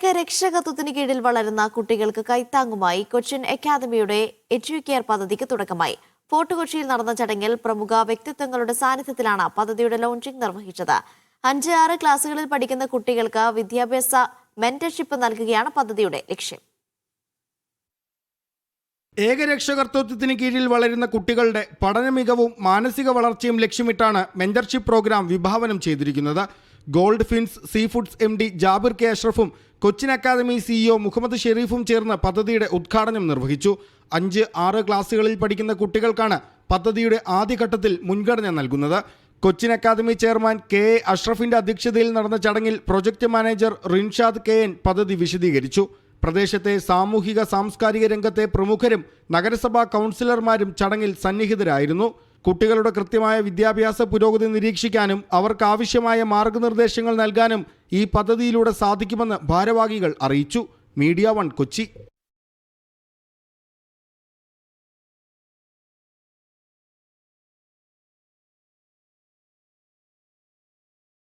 ഏക രക്ഷകത്വത്തിന് കീഴിൽ വളരുന്ന കുട്ടികൾക്ക് കൈത്താങ്ങുമായി കൊച്ചിൻ അക്കാദമിയുടെ എഡ്യൂക്കെയർ പദ്ധതിക്ക് തുടക്കമായി. ഫോർട്ട് കൊച്ചിയിൽ നടന്ന ചടങ്ങിൽ പ്രമുഖ വ്യക്തിത്വങ്ങളുടെ സാന്നിധ്യത്തിലാണ് പദ്ധതിയുടെ ലോഞ്ചിംഗ് നിർവഹിച്ചത്. അഞ്ച് ആറ് ക്ലാസുകളിൽ പഠിക്കുന്ന കുട്ടികൾക്ക് വിദ്യാഭ്യാസ മെന്റർഷിപ്പ് നൽകുകയാണ് പദ്ധതിയുടെ ലക്ഷ്യം. ഏകരക്ഷകർത്തൃത്വത്തിന് കീഴിൽ വളരുന്ന കുട്ടികളുടെ പഠന മികവും മാനസിക വളർച്ചയും ലക്ഷ്യമിട്ടാണ് മെന്റർഷിപ്പ് പ്രോഗ്രാം വിഭാവനം ചെയ്തിരിക്കുന്നത്. Gold Fins sea foods M D Jabir K അഷ്റഫും Cochin academy CEO Muhammad ഷെരീഫും ചേർന്ന് പദ്ധതിയുടെ ഉദ്ഘാടനം നിർവഹിച്ചു. അഞ്ച് ആറ് ക്ലാസ്സുകളിൽ പഠിക്കുന്ന കുട്ടികൾക്കാണ് പദ്ധതിയുടെ ആദ്യഘട്ടത്തിൽ മുൻഗണന നൽകുന്നത്. Cochin academy chairman K A അഷ്റഫിന്റെ അധ്യക്ഷതയിൽ നടന്ന ചടങ്ങിൽ project manager Rinshad K N പദ്ധതി വിശദീകരിച്ചു. പ്രദേശത്തെ സാമൂഹിക സാംസ്കാരിക രംഗത്തെ പ്രമുഖരും നഗരസഭാ കൗൺസിലർമാരും ചടങ്ങിൽ സന്നിഹിതരായിരുന്നു. കുട്ടികളുടെ കൃത്യമായ വിദ്യാഭ്യാസ പുരോഗതി നിരീക്ഷിക്കാനും അവർക്കാവശ്യമായ മാർഗനിർദ്ദേശങ്ങൾ നൽകാനും ഈ പദ്ധതിയിലൂടെ സാധിക്കുമെന്ന് ഭാരവാഹികൾ അറിയിച്ചു. Media one Kochi.